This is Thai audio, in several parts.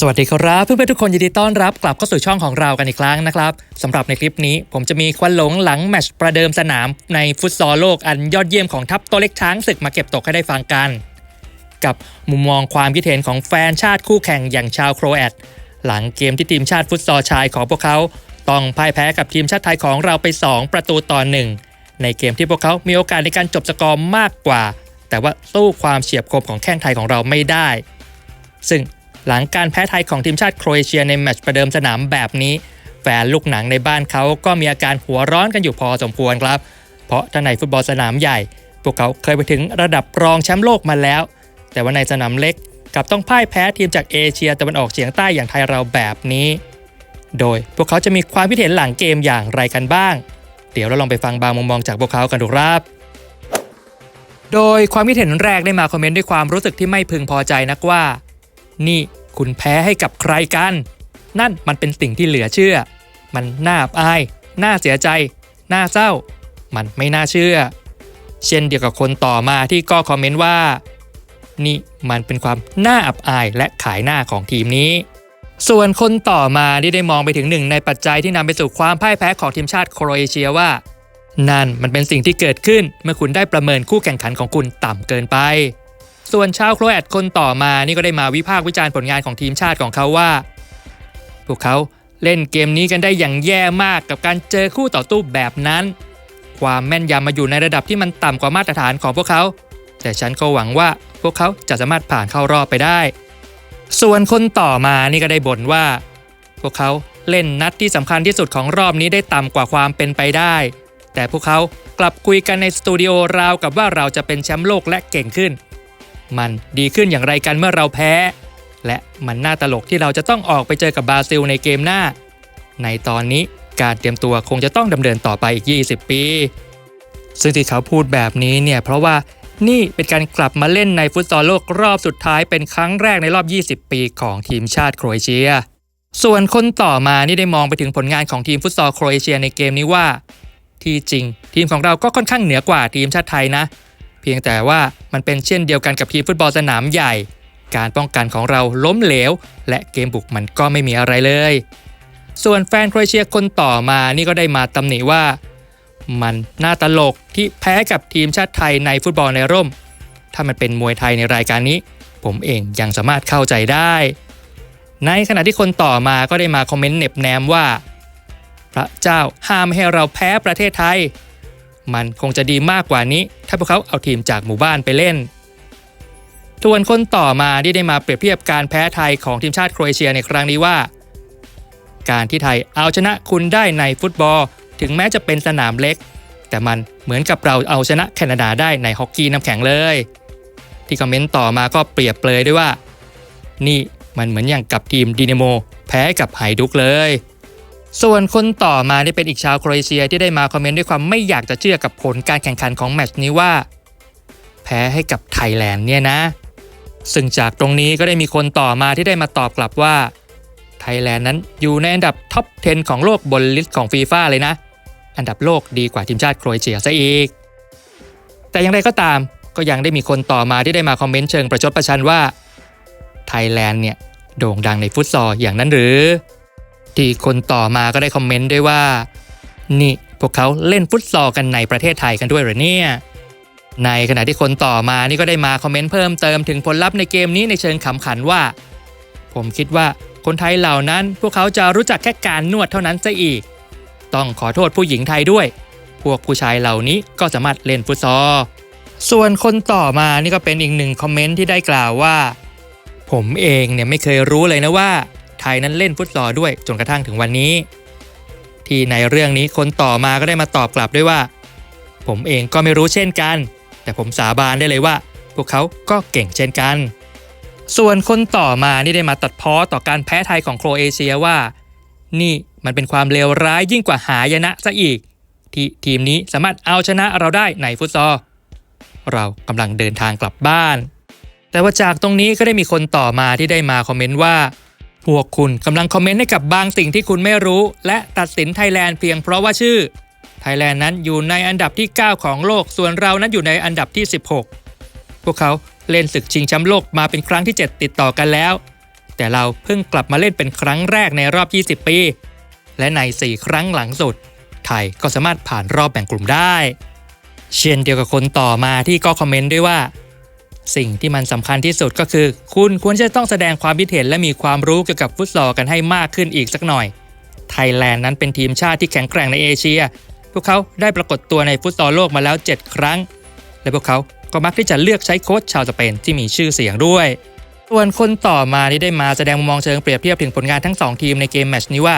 สวัสดีครับ เพื่อนๆทุกคนยินดีต้อนรับกลับเข้าสู่ช่องของเรากันอีกครั้งนะครับสำหรับในคลิปนี้ ผมจะมีควันหลงหลังแมตช์ประเดิมสนามในฟุตซอลโลกอันยอดเยี่ยมของทัพตัวเล็กช้างศึกมาเก็บตกให้ได้ฟังกัน กับมุมมองความคิดเห็นของแฟนชาติคู่แข่งอย่างชาวโครแอตหลังเกมที่ทีมชาติฟุตซอลชายของพวกเขา ต้องพ่ายแพ้กับทีมชาติไทยของเราไป 2 ประตูต่อหนึ่งในเกมที่พวกเขามีโอกาสในการจบสกอร์มากกว่า แต่ว่าสู้ความเฉียบคมของแข้งไทยของเราไม่ได้ ซึ่ง หลังการแพ้ไทยของทีมชาติโครเอเชียในแมตช์ประเดิมสนามแบบนี้ แฟนลูกหนังในบ้านเขาก็มีอาการหัวร้อนกันอยู่พอสมควรครับ เพราะถ้าในฟุตบอลสนามใหญ่ พวกเขาเคยไปถึงระดับรองแชมป์โลกมาแล้ว แต่ว่าในสนามเล็กกลับต้องพ่ายแพ้ทีมจากเอเชียตะวันออกเฉียงใต้อย่างไทยเราแบบนี้ โดยพวกเขาจะมีความคิดเห็นหลังเกมอย่างไรกันบ้าง เดี๋ยวเราลองไปฟังบางมุมมองจากพวกเขากันดูครับโดยความคิดเห็นแรกได้มาคอมเมนต์ด้วยความรู้สึกที่ไม่พึงพอใจนักว่า นี่คุณแพ้ให้กับใครกัน นั่นมันเป็นสิ่งที่เหลือเชื่อ มันน่าอับอาย น่าเสียใจ น่าเศร้า มันไม่น่าเชื่อ เช่นเดียวกับคนต่อมาที่ก็คอมเมนต์ว่า นี่มันเป็นความน่าอับอายและขายหน้าของทีมนี้ ส่วนคนต่อมาที่ได้มองไปถึงหนึ่งในปัจจัยที่นำไปสู่ความพ่ายแพ้ของทีมชาติโครเอเชียว่า นั่นมันเป็นสิ่งที่เกิดขึ้นเมื่อคุณได้ประเมินคู่แข่งขันของคุณต่ำเกินไป ส่วนชาวโครแอตคนต่อมานี่ก็ได้มาวิพากษ์วิจารณ์ผลงานของทีมชาติของเขาว่า พวกเขาเล่นเกมนี้กันได้อย่างแย่มากกับการเจอคู่ต่อตู้แบบนั้น ความแม่นยำมาอยู่ในระดับที่มันต่ำกว่ามาตรฐานของพวกเขา แต่ฉันก็หวังว่าพวกเขาจะสามารถผ่านเข้ารอบไปได้ ส่วนคนต่อมานี่ก็ได้บ่นว่า พวกเขาเล่นนัดที่สำคัญที่สุดของรอบนี้ได้ต่ำกว่าความเป็นไปได้ แต่พวกเขากลับคุยกันในสตูดิโอราวกับว่าเราจะเป็นแชมป์โลกและเก่งขึ้น มันดีขึ้นอย่างไรกันเมื่อเราแพ้ และมันน่าตลกที่เราจะต้องออกไปเจอกับบราซิลในเกมหน้า ในตอนนี้การเตรียมตัวคงจะต้องดำเนินต่อไปอีก 20 ปี ซึ่งที่เขาพูดแบบนี้เนี่ยเพราะว่านี่เป็นการกลับมาเล่นในฟุตซอลโลกรอบสุดท้ายเป็นครั้งแรกในรอบ 20 ปีของทีมชาติโครเอเชีย ส่วนคนต่อมานี่ได้มองไปถึงผลงานของทีมฟุตซอลโครเอเชียในเกมนี้ว่า ที่จริง ทีมของเราก็ค่อนข้างเหนือกว่าทีมชาติไทยนะ พียงแต่ว่ามันเป็นเช่นเดียวกันกับทีมฟุตบอลสนามใหญ่ การป้องกันของเราล้มเหลว และเกมบุกมันก็ไม่มีอะไรเลย ส่วนแฟนโครเอเชียคนต่อมานี่ก็ได้มาตำหนิว่า มันน่าตลกที่แพ้กับทีมชาติไทยในฟุตบอลในร่ม ถ้ามันเป็นมวยไทยในรายการนี้ ผมเองยังสามารถเข้าใจได้ ในขณะที่คนต่อมาก็ได้มาคอมเมนต์เน็บแนมว่า พระเจ้าห้ามให้เราแพ้ประเทศไทย มันคงจะดีมากกว่านี้ ถ้าพวกเขาเอาทีมจากหมู่บ้านไปเล่นส่วนคนต่อมาที่ได้มาเปรียบเทียบการแพ้ไทยของทีมชาติโครเอเชียในครั้งนี้ว่า การที่ไทยเอาชนะคุณได้ในฟุตบอล ถึงแม้จะเป็นสนามเล็ก แต่มันเหมือนกับเราเอาชนะแคนาดาได้ในฮอกกี้น้ำแข็งเลย ที่คอมเมนต์ต่อมาก็เปรียบเปรยด้วยว่า นี่มันเหมือนอย่างกับทีมดีเนโม แพ้กับไฮดุกเลย ส่วนคนต่อมาได้เป็นอีกชาวโครเอเชียที่ได้มาคอมเมนต์ด้วยความไม่อยากจะเชื่อกับผลการแข่งขันของแมตช์นี้ว่า แพ้ให้กับไทยแลนด์เนี่ยนะ ซึ่งจากตรงนี้ก็ได้มีคนต่อมาที่ได้มาตอบกลับว่า ไทยแลนด์นั้นอยู่ในอันดับท็อป 10 ของโลกบนลิสต์ของฟีฟ่าเลยนะ อันดับโลกดีกว่าทีมชาติโครเอเชียซะอีก แต่อย่างไรก็ตามก็ยังได้มีคนต่อมาที่ได้มาคอมเมนต์เชิงประชดประชันว่าไทยแลนด์เนี่ยโด่งดังในฟุตซอลอย่างนั้นหรือ ที่คนต่อมาก็ได้คอมเมนต์ด้วยว่า นี่พวกเขาเล่นฟุตซอลกันในประเทศไทยกันด้วยเหรอเนี่ย ในขณะที่คนต่อมานี่ก็ได้มาคอมเมนต์เพิ่มเติมถึงผลลัพธ์ในเกมนี้ในเชิงขำขันว่า ผมคิดว่าคนไทยเหล่านั้น พวกเขาจะรู้จักแค่การนวดเท่านั้นซะอีก ต้องขอโทษผู้หญิงไทยด้วย พวกผู้ชายเหล่านี้ก็สามารถเล่นฟุตซอลส่วนคนต่อมานี่ก็เป็นอีกหนึ่งคอมเมนต์ที่ได้กล่าวว่า ผมเองเนี่ยไม่เคยรู้เลยนะว่า ยนั้นเล่นฟุตซอลด้วยจนกระทั่งถึงวันนี้ ที่ในเรื่องนี้คนต่อมาก็ได้มาตอบกลับด้วยว่า ผมเองก็ไม่รู้เช่นกัน แต่ผมสาบานได้เลยว่า พวกเขาก็เก่งเช่นกัน ส่วนคนต่อมานี่ได้มาตัดพ้อต่อการแพ้ไทยของโครเอเชียว่า นี่มันเป็นความเลวร้ายยิ่งกว่าหายนะซะอีก ที่ทีมนี้สามารถเอาชนะเราได้ในฟุตซอลเรากำลังเดินทางกลับบ้านแต่ว่าจากตรงนี้ก็ได้มีคนต่อมาที่ได้มาคอมเมนต์ว่า พวกคุณกำลังคอมเมนต์ให้กับบางสิ่งที่คุณไม่รู้ และตัดสินไทยแลนด์เพียงเพราะว่าชื่อ ไทยแลนด์นั้นอยู่ในอันดับที่ 9 ของโลก ส่วนเรานั้นอยู่ในอันดับที่ 16 พวกเขาเล่นศึกชิงแชมป์โลกมาเป็นครั้งที่ 7 ติดต่อกันแล้ว แต่เราเพิ่งกลับมาเล่นเป็นครั้งแรกในรอบ 20 ปี และใน 4 ครั้งหลังสุด ไทยก็สามารถผ่านรอบแบ่งกลุ่มได้ เช่นเดียวกับคนต่อมาที่ก็คอมเมนต์ด้วยว่า สิ่งที่มันสำคัญที่สุดก็คือ คุณควรจะต้องแสดงความคิดเห็นและมีความรู้เกี่ยวกับฟุตซอลกันให้มากขึ้นอีกสักหน่อย ไทยแลนด์นั้นเป็นทีมชาติที่แข็งแกร่งในเอเชีย พวกเขาได้ปรากฏตัวในฟุตซอลโลกมาแล้ว 7 ครั้ง และพวกเขาก็มักที่จะเลือกใช้โค้ชชาวสเปนที่มีชื่อเสียงด้วย ส่วนคนต่อมาที่ได้มาแสดงมุมมองเชิงเปรียบเทียบถึงผลงานทั้ง 2 ทีมในเกมแมชนี้ว่า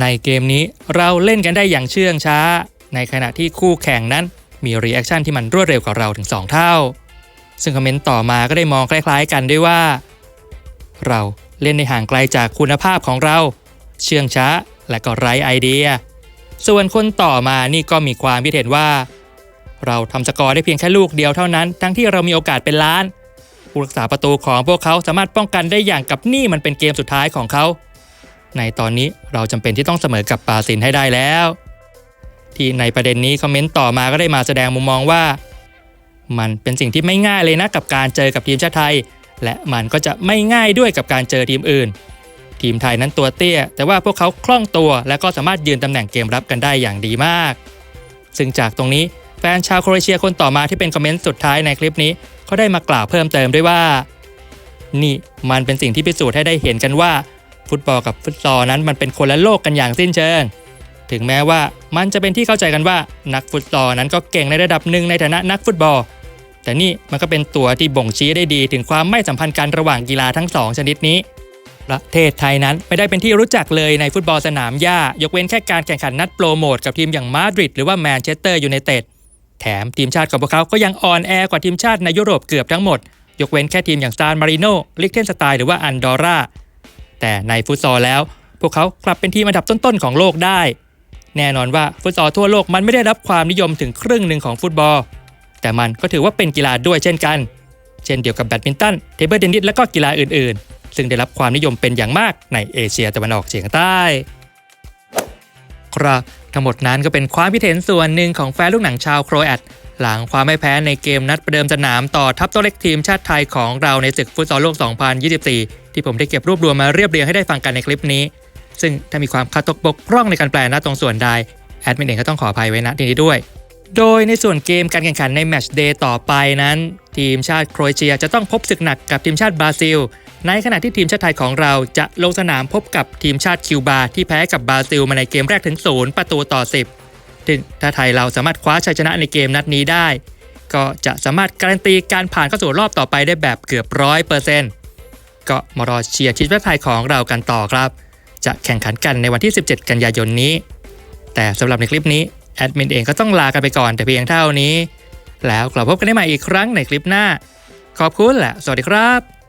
ในเกมนี้เราเล่นกันได้อย่างเชื่องช้า ในขณะที่คู่แข่งนั้นมีรีแอคชั่นที่มันรวดเร็วกว่าเราถึง 2 เท่า ซึ่งคอมเมนต์ต่อมาก็ได้มองคล้ายๆ กันด้วยว่า เราเล่นในห่างไกลจากคุณภาพของเรา เชื่องช้าและก็ไร้ไอเดีย ส่วนคนต่อมานี่ก็มีความคิดเห็นว่า เราทำสกอร์ได้เพียงแค่ลูกเดียวเท่านั้น ทั้งที่เรามีโอกาสเป็นล้านผู้รักษาประตูของพวกเขาสามารถป้องกันได้อย่างกับนี่มันเป็นเกมสุดท้ายของเขา ในตอนนี้เราจำเป็นที่ต้องเสมอกับบาซิลให้ได้แล้ว ที่ในประเด็นนี้คอมเมนต์ต่อมาก็ได้มาแสดงมุมมองว่า มันเป็นสิ่งที่ไม่ง่ายเลยนะกับการเจอกับทีมชาติไทย และมันก็จะไม่ง่ายด้วยกับการเจอทีมอื่น ทีมไทยนั้นตัวเตี้ย แต่ว่าพวกเขาคล่องตัว และก็สามารถยืนตำแหน่งเกมรับกันได้อย่างดีมาก ซึ่งจากตรงนี้แฟนชาวโครเอเชียคนต่อมาที่เป็นคอมเมนต์สุดท้ายในคลิปนี้เขาได้มากล่าวเพิ่มเติมด้วยว่า นี่มันเป็นสิ่งที่พิสูจน์ให้ได้เห็นกันว่า ฟุตบอลกับฟุตซอลนั้นมันเป็นคนละโลกกันอย่างสิ้นเชิง ถึงแม้ว่ามันจะเป็นที่เข้าใจกันว่านักฟุตซอลนั้นก็เก่งในระดับหนึ่งในฐานะนักฟุตบอล แต่นี่มันก็เป็นตัวที่บ่งชี้ได้ดีถึงความไม่สัมพันธ์กันระหว่างกีฬาทั้งสองชนิดนี้ ประเทศไทยนั้นไม่ได้เป็นที่รู้จักเลยในฟุตบอลสนามหญ้า ยกเว้นแค่การแข่งขันนัดโปรโมทกับทีมอย่างมาดริดหรือว่าแมนเชสเตอร์ยูไนเต็ดแถมทีมชาติของพวกเขาก็ยังอ่อนแอกว่าทีมชาติในยุโรปเกือบทั้งหมด ยกเว้นแค่ทีมอย่างซานมาริโนลิกเทนสไตน์หรือว่าอันดอร่าแต่ในฟุตซอลแล้ว พวกเขากลับเป็นทีมอันดับต้นๆของโลกได้ แน่นอนว่าฟุตซอลทั่วโลกมันไม่ได้รับความนิยมถึงครึ่งหนึ่งของฟุตบอล แต่มันก็ถือว่าเป็นกีฬาด้วยเช่นกัน เช่นเดียวกับแบดมินตัน เทเบิลเทนนิสและก็กีฬาอื่นๆ ซึ่งได้รับความนิยมเป็นอย่างมากในเอเชียตะวันออกเฉียงใต้ ครับทั้งหมดนั้นก็เป็นความคิดเห็นส่วนหนึ่งของแฟนลูกหนังชาวโครแอตหลังความไม่แพ้ในเกมนัดประเดิมสนามต่อทัพตัวเล็กทีมชาติไทยของเราในศึกฟุตซอลโลก 2024 ที่ผมได้เก็บรวบรวมมาเรียบเรียงให้ได้ฟังกันในคลิปนี้ ซึ่งถ้ามีความขาดตกบกพร่องในการแปลนะตรงส่วนใดแอดมินเองก็ต้องขออภัยไว้ณที่นี้ด้วย โดยในส่วนเกมการแข่งขันในแมตช์เดย์ต่อไปนั้น ทีมชาติโครเอเชียจะต้องพบศึกหนักกับทีมชาติบราซิล ในขณะที่ทีมชาติไทยของเราจะลงสนามพบกับทีมชาติคิวบาที่แพ้กับบราซิลมาในเกมแรกถึงศูนย์ประตูต่อ 10ถึงถ้าไทยเราสามารถคว้าชัยชนะในเกมนัดนี้ได้ ก็จะสามารถการันตีการผ่านเข้าสู่รอบต่อไปได้แบบเกือบร้อยเปอร์เซ็นต์ก็มารอเชียร์ทีมชาติไทยของเรากันต่อครับ จะแข่งขันกันในวันที่ 17 กันยายนนี้ แต่สำหรับในคลิปนี้แอดมินเองก็ต้องลากันไปก่อนแต่เพียงเท่านี้ แล้วกลับพบกันได้ใหม่อีกครั้งในคลิปหน้า ขอบคุณและสวัสดีครับ